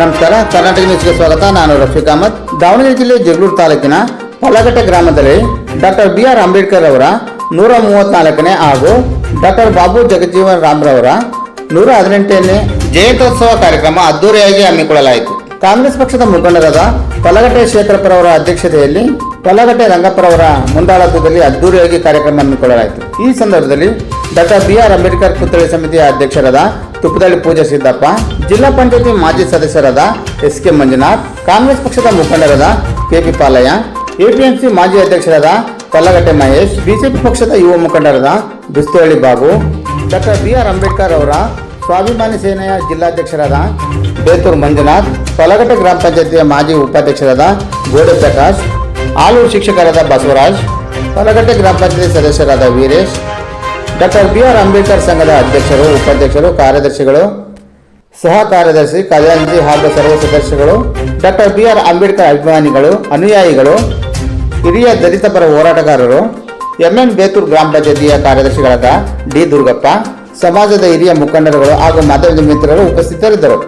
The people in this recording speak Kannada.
ನಮಸ್ಕಾರ, ಕರ್ನಾಟಕ ನ್ಯೂಸ್ಗೆ ಸ್ವಾಗತ. ನಾನು ರಫೀಕ್ ಅಹಮದ್. ದಾವಣಗೆರೆ ಜಿಲ್ಲೆ ಜಗಳೂರು ತಾಲೂಕಿನ ಪಲಗಟ್ಟೆ ಗ್ರಾಮದಲ್ಲಿ ಡಾಕ್ಟರ್ ಬಿ ಆರ್ ಅಂಬೇಡ್ಕರ್ ಅವರ ನೂರ ಮೂವತ್ನಾಲ್ಕನೇ ಹಾಗೂ ಡಾಕ್ಟರ್ ಬಾಬು ಜಗಜೀವನ್ ರಾಮ್ರವರ ನೂರ ಹದಿನೆಂಟನೇ ಜಯಂತ್ಯೋತ್ಸವ ಕಾರ್ಯಕ್ರಮ ಅದ್ದೂರಿಯಾಗಿ ಹಮ್ಮಿಕೊಳ್ಳಲಾಯಿತು. ಕಾಂಗ್ರೆಸ್ ಪಕ್ಷದ ಮುಖಂಡರಾದ ಪಲಗಟ್ಟೆ ಶೇಖರಪ್ಪರವರ ಅಧ್ಯಕ್ಷತೆಯಲ್ಲಿ ಪಲಗಟ್ಟೆ ರಂಗಪ್ಪರವರ ಮುಂದಾಳತ್ವದಲ್ಲಿ ಅದ್ದೂರಿಯಾಗಿ ಕಾರ್ಯಕ್ರಮ ಹಮ್ಮಿಕೊಳ್ಳಲಾಯಿತು. ಈ ಸಂದರ್ಭದಲ್ಲಿ ಡಾಕ್ಟರ್ ಬಿ ಆರ್ ಅಂಬೇಡ್ಕರ್ ಪುತ್ಥಳಿ ಸಮಿತಿಯ ಅಧ್ಯಕ್ಷರಾದ ತುಪ್ಪದಳ್ಳಿ ಪೂಜಾ ಸಿದ್ದಪ್ಪ ಜಿಲ್ಲಾ ಪಂಚಾಯತಿ ಮಾಜಿ ಸದಸ್ಯರಾದ ಎಸ್ ಕೆ ಮಂಜುನಾಥ್, ಕಾಂಗ್ರೆಸ್ ಪಕ್ಷದ ಮುಖಂಡರಾದ ಕೆಪಿ ಪಾಲಯ್ಯ, ಎಪಿಎಂಸಿ ಮಾಜಿ ಅಧ್ಯಕ್ಷರಾದ ಕಲ್ಲಗಟ್ಟೆ ಮಹೇಶ್, ಬಿಜೆಪಿ ಪಕ್ಷದ ಯುವ ಮುಖಂಡರಾದ Dustahalli Babu, doctor B R Ambedkar ಅವರ ಸ್ವಾಭಿಮಾನಿ ಸೇನೆಯ ಜಿಲ್ಲಾಧ್ಯಕ್ಷರಾದ ಬೇತೂರು ಮಂಜುನಾಥ್ ಕಲ್ಲಗಟ್ಟೆ ಗ್ರಾಮ ಪಂಚಾಯತಿಯ ಮಾಜಿ ಉಪಾಧ್ಯಕ್ಷರಾದ ಗೋಡೆ ಪ್ರಕಾಶ್, ಆಲೂರು ಶಿಕ್ಷಕರಾದ ಬಸವರಾಜ್ ಕಲ್ಲಗಟ್ಟೆ ಗ್ರಾಮ ಪಂಚಾಯತಿ ಸದಸ್ಯರಾದ Veeresh, doctor B R Ambedkar ಸಂಘದ ಅಧ್ಯಕ್ಷರು, ಉಪಾಧ್ಯಕ್ಷರು, ಕಾರ್ಯದರ್ಶಿಗಳು ಸಹ ಕಾರ್ಯದರ್ಶಿ ಖಜಾಂಜಿ ಹಾಗೂ ಸರ್ವ ಸದಸ್ಯಗಳು, ಡಾಕ್ಟರ್ ಬಿ ಆರ್ ಅಂಬೇಡ್ಕರ್ ಅಭಿಮಾನಿಗಳು, ಅನುಯಾಯಿಗಳು, ಹಿರಿಯ ದಲಿತ ಪರ ಹೋರಾಟಗಾರರು, ಎಂಎನ್ ಬೇತೂರ್ ಗ್ರಾಮ ಪಂಚಾಯತಿಯ ಕಾರ್ಯದರ್ಶಿಗಳಾದ ಡಿ. ದುರ್ಗಪ್ಪ, ಸಮಾಜದ ಹಿರಿಯ ಮುಖಂಡರುಗಳು ಹಾಗೂ ಮಾಧ್ಯಮದ ಮಿತ್ರರು ಉಪಸ್ಥಿತರಿದ್ದರು.